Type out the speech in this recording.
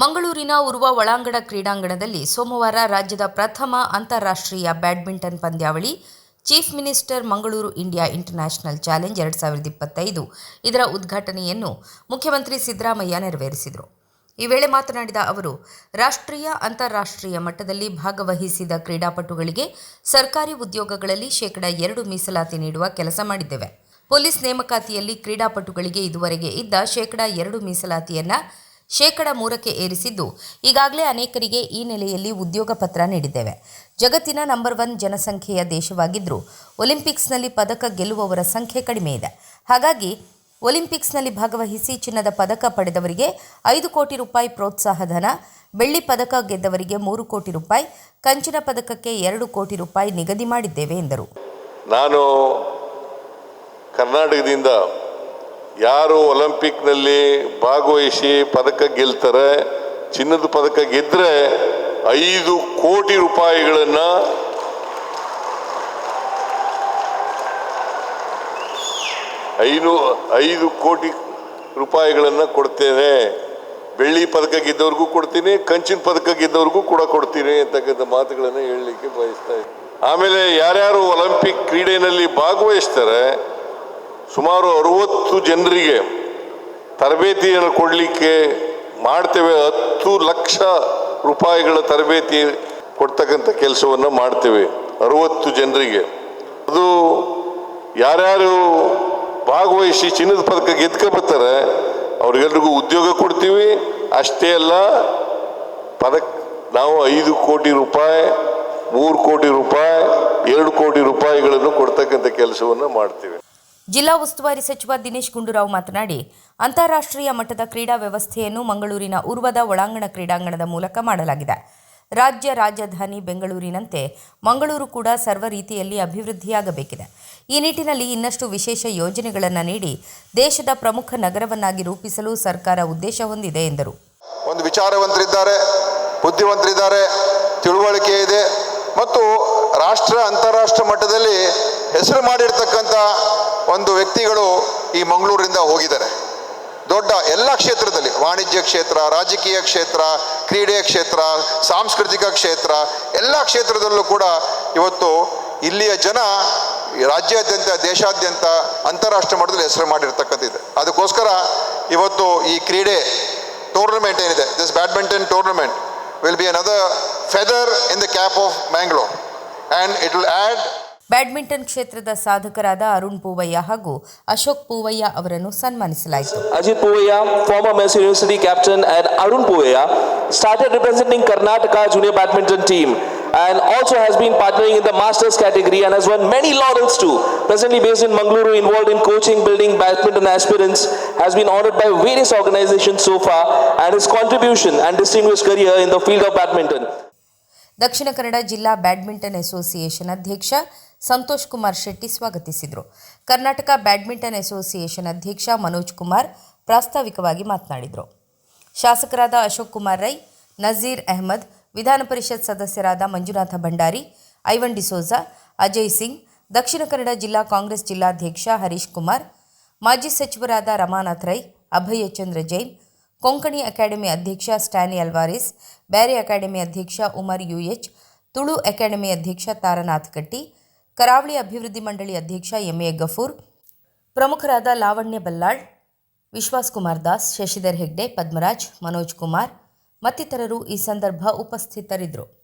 ಮಂಗಳೂರಿನ ಉರ್ವ ಒಳಾಂಗಣ ಕ್ರೀಡಾಂಗಣದಲ್ಲಿ ಸೋಮವಾರ ರಾಜ್ಯದ ಪ್ರಥಮ ಅಂತಾರಾಷ್ಟ್ರೀಯ ಬ್ಯಾಡ್ಮಿಂಟನ್ ಪಂದ್ಯಾವಳಿ, chief minister Mangaluru India international challenge ಎರಡು ಸಾವಿರದ ಇಪ್ಪತ್ತೈದು. ಇದರ ಉದ್ಘಾಟನೆಯನ್ನು ಮುಖ್ಯಮಂತ್ರಿ ಸಿದ್ದರಾಮಯ್ಯ ನೆರವೇರಿಸಿದರು. ಈ ವೇಳೆ ಮಾತನಾಡಿದ ಅವರು, ರಾಷ್ಟ್ರೀಯ ಅಂತಾರಾಷ್ಟ್ರೀಯ ಮಟ್ಟದಲ್ಲಿ ಭಾಗವಹಿಸಿದ ಕ್ರೀಡಾಪಟುಗಳಿಗೆ ಸರ್ಕಾರಿ ಉದ್ಯೋಗಗಳಲ್ಲಿ ಶೇಕಡ ಎರಡು ಮೀಸಲಾತಿ ನೀಡುವ ಕೆಲಸ ಮಾಡಿದ್ದೇವೆ. ಪೊಲೀಸ್ ನೇಮಕಾತಿಯಲ್ಲಿ ಕ್ರೀಡಾಪಟುಗಳಿಗೆ ಇದುವರೆಗೆ ಇದ್ದ ಶೇಕಡ ಎರಡು ಮೀಸಲಾತಿಯನ್ನ ಶೇಕಡ ಮೂರಕ್ಕೆ ಏರಿಸಿದ್ದು. ಈಗಾಗಲೇ ಅನೇಕರಿಗೆ ಈ ನೆಲೆಯಲ್ಲಿ ಉದ್ಯೋಗ ಪತ್ರ ನೀಡಿದ್ದೇವೆ. ಜಗತ್ತಿನ ನಂಬರ್ ಒನ್ ಜನಸಂಖ್ಯೆಯ ದೇಶವಾಗಿದ್ದರೂ ಒಲಿಂಪಿಕ್ಸ್ನಲ್ಲಿ ಪದಕ ಗೆಲ್ಲುವವರ ಸಂಖ್ಯೆ ಕಡಿಮೆ ಇದೆ. ಹಾಗಾಗಿ ಒಲಿಂಪಿಕ್ಸ್ನಲ್ಲಿ ಭಾಗವಹಿಸಿ ಚಿನ್ನದ ಪದಕ ಪಡೆದವರಿಗೆ ಐದು ಕೋಟಿ ರೂಪಾಯಿ ಪ್ರೋತ್ಸಾಹ ಧನ, ಬೆಳ್ಳಿ ಪದಕ ಗೆದ್ದವರಿಗೆ ಮೂರು ಕೋಟಿ ರೂಪಾಯಿ, ಕಂಚಿನ ಪದಕಕ್ಕೆ ಎರಡು ಕೋಟಿ ರೂಪಾಯಿ ನಿಗದಿ ಮಾಡಿದ್ದೇವೆ ಎಂದರು. ನಾನು ಕರ್ನಾಟಕದಿಂದ ಯಾರು ಒಲಿಂಪಿಕ್ನಲ್ಲಿ ಭಾಗವಹಿಸಿ ಪದಕ ಗೆಲ್ತಾರೆ, ಚಿನ್ನದ ಪದಕ ಗೆದ್ದರೆ ಐದು ಕೋಟಿ ರೂಪಾಯಿಗಳನ್ನು ಐನು, ಐದು ಕೋಟಿ ರೂಪಾಯಿಗಳನ್ನು ಕೊಡ್ತೇನೆ. ಬೆಳ್ಳಿ ಪದಕ ಗೆದ್ದವ್ರಿಗೂ ಕೊಡ್ತೀನಿ, ಕಂಚಿನ ಪದಕ ಗೆದ್ದವ್ರಿಗೂ ಕೂಡ ಕೊಡ್ತೀನಿ ಅಂತಕ್ಕಂಥ ಮಾತುಗಳನ್ನು ಹೇಳಲಿಕ್ಕೆ ಬಯಸ್ತಾ ಇದ್ದೀನಿ. ಆಮೇಲೆ ಯಾರ್ಯಾರು ಒಲಿಂಪಿಕ್ ಕ್ರೀಡೆಯಲ್ಲಿ ಭಾಗವಹಿಸ್ತಾರೆ ಸುಮಾರು ಅರುವತ್ತು ಜನರಿಗೆ ತರಬೇತಿಯನ್ನು ಕೊಡಲಿಕ್ಕೆ ಮಾಡ್ತೇವೆ. ಹತ್ತು ಲಕ್ಷ ರೂಪಾಯಿಗಳ ತರಬೇತಿ ಕೊಡ್ತಕ್ಕಂಥ ಕೆಲಸವನ್ನು ಮಾಡ್ತೇವೆ ಅರುವತ್ತು ಜನರಿಗೆ. ಅದು ಯಾರ್ಯಾರು ಭಾಗವಹಿಸಿ ಚಿನ್ನದ ಪದಕ ಗೆದ್ಕೊಬರ್ತಾರೆ ಅವ್ರಿಗೆಲ್ರಿಗೂ ಉದ್ಯೋಗ ಕೊಡ್ತೀವಿ. ಅಷ್ಟೇ ಅಲ್ಲ, ಪದಕ್ ನಾವು ಐದು ಕೋಟಿ ರೂಪಾಯಿ, ಮೂರು ಕೋಟಿ ರೂಪಾಯಿ, ಎರಡು ಕೋಟಿ ರೂಪಾಯಿಗಳನ್ನು ಕೊಡ್ತಕ್ಕಂಥ ಕೆಲಸವನ್ನು ಮಾಡ್ತೀವಿ. ಜಿಲ್ಲಾ ಉಸ್ತುವಾರಿ ಸಚಿವ ದಿನೇಶ್ ಗುಂಡೂರಾವ್ ಮಾತನಾಡಿ, ಅಂತಾರಾಷ್ಟ್ರೀಯ ಮಟ್ಟದ ಕ್ರೀಡಾ ವ್ಯವಸ್ಥೆಯನ್ನು ಮಂಗಳೂರಿನ ಉರ್ವದ ಒಳಾಂಗಣ ಕ್ರೀಡಾಂಗಣದ ಮೂಲಕ ಮಾಡಲಾಗಿದೆ. ರಾಜ್ಯ ರಾಜಧಾನಿ ಬೆಂಗಳೂರಿನಂತೆ ಮಂಗಳೂರು ಕೂಡ ಸರ್ವ ರೀತಿಯಲ್ಲಿ ಅಭಿವೃದ್ಧಿಯಾಗಬೇಕಿದೆ. ಈ ನಿಟ್ಟಿನಲ್ಲಿ ಇನ್ನಷ್ಟು ವಿಶೇಷ ಯೋಜನೆಗಳನ್ನು ನೀಡಿ ದೇಶದ ಪ್ರಮುಖ ನಗರವನ್ನಾಗಿ ರೂಪಿಸಲು ಸರ್ಕಾರ ಉದ್ದೇಶ ಹೊಂದಿದೆ, ಎಂದರು. ಒಂದು ವಿಚಾರವಂತರಿದ್ದಾರೆ, ಬುದ್ಧಿವಂತರಿದ್ದಾರೆ, ತಿಳುವಳಿಕೆ ಇದೆ, ಮತ್ತು ರಾಷ್ಟ್ರ ಅಂತಾರಾಷ್ಟ್ರ ಮಟ್ಟದಲ್ಲಿ ಹೆಸರು ಮಾಡಿರ್ತಕ್ಕಂಥ ಒಂದು ವ್ಯಕ್ತಿಗಳು ಈ ಮಂಗಳೂರಿಂದ ಹೋಗಿದ್ದಾರೆ. ದೊಡ್ಡ ಎಲ್ಲ ಕ್ಷೇತ್ರದಲ್ಲಿ, ವಾಣಿಜ್ಯ ಕ್ಷೇತ್ರ, ರಾಜಕೀಯ ಕ್ಷೇತ್ರ ಕ್ರೀಡೆಯ ಕ್ಷೇತ್ರ, ಸಾಂಸ್ಕೃತಿಕ ಕ್ಷೇತ್ರ, ಎಲ್ಲ ಕ್ಷೇತ್ರದಲ್ಲೂ ಕೂಡ ಇವತ್ತು ಇಲ್ಲಿಯ ಜನ ರಾಜ್ಯಾದ್ಯಂತ, ದೇಶಾದ್ಯಂತ ಅಂತಾರಾಷ್ಟ್ರ ಮಟ್ಟದಲ್ಲಿ ಹೆಸರು ಮಾಡಿರ್ತಕ್ಕಂಥದ್ದು. ಅದಕ್ಕೋಸ್ಕರ ಇವತ್ತು ಈ ಕ್ರೀಡೆ ಟೂರ್ನಮೆಂಟ್ ಏನಿದೆ this badminton tournament will be another feather in the cap of Mangalore and it will add badminton ಕ್ಷೇತ್ರದ ಸಾಧಕರಾದ ಅರುಣ್ ಪೂವಯ್ಯ ಹಾಗೂ ಅಶೋಕ್ ಪೂವಯ್ಯ ಅವರನ್ನು ಸನ್ಮಾನಿಸಲಾಯಿತು. Ajith Poovaiah former mess university captain and Arun Poovaiah started representing Karnataka junior badminton team and also has been partnering in the masters category and has won many laurels to presently based in Mangaluru involve in coaching building badminton aspirants has been awarded by various organisation so far and his contribution and distinguished career in the field of badminton Dakshina Kannada ಜಿಲ್ಲಾ badminton association ಅಧ್ಯಕ್ಷ ಸಂತೋಷ್ ಕುಮಾರ್ ಶೆಟ್ಟಿ ಸ್ವಾಗತಿಸಿದರು. Karnataka badminton association ಅಧ್ಯಕ್ಷ ಮನೋಜ್ ಕುಮಾರ್ ಪ್ರಾಸ್ತಾವಿಕವಾಗಿ ಮಾತನಾಡಿದರು. ಶಾಸಕರಾದ ಅಶೋಕ್ ಕುಮಾರ್ ರೈ, ನಜೀರ್ ಅಹಮದ್, ವಿಧಾನ ಪರಿಷತ್ ಸದಸ್ಯರಾದ ಮಂಜುನಾಥ ಭಂಡಾರಿ, ಐವನ್ ಡಿಸೋಜಾ ಅಜಯ್ ಸಿಂಗ್, ದಕ್ಷಿಣ ಕನ್ನಡ ಜಿಲ್ಲಾ ಕಾಂಗ್ರೆಸ್ ಜಿಲ್ಲಾಧ್ಯಕ್ಷ ಹರೀಶ್ ಕುಮಾರ್, ಮಾಜಿ ಸಚಿವರಾದ ರಮಾನಾಥ್ ರೈ, ಅಭಯ ಚಂದ್ರ ಜೈನ್ ಕೊಂಕಣಿ ಅಕಾಡೆಮಿ ಅಧ್ಯಕ್ಷ ಸ್ಟ್ಯಾನಿ ಅಲ್ವಾರಿಸ್, ಬ್ಯಾರಿ ಅಕಾಡೆಮಿ ಅಧ್ಯಕ್ಷ ಉಮರ್ ಯುಎಚ್ ತುಳು ಅಕಾಡೆಮಿ ಅಧ್ಯಕ್ಷ ತಾರನಾಥ್ ಕಟ್ಟಿ, ಕರಾವಳಿ ಅಭಿವೃದ್ಧಿ ಮಂಡಳಿ ಅಧ್ಯಕ್ಷ ಎಂಎ ಗಫೂರ್, ಪ್ರಮುಖರಾದ ಲಾವಣ್ಯ ಬಲ್ಲಾಳ್, ವಿಶ್ವಾಸ್ ಕುಮಾರ್ ದಾಸ್, ಶಶಿಧರ್ ಹೆಗ್ಡೆ, ಪದ್ಮರಾಜ್, ಮನೋಜ್ ಕುಮಾರ್ ಮತ್ತಿತರರು ಈ ಸಂದರ್ಭ ಉಪಸ್ಥಿತರಿದ್ದರು.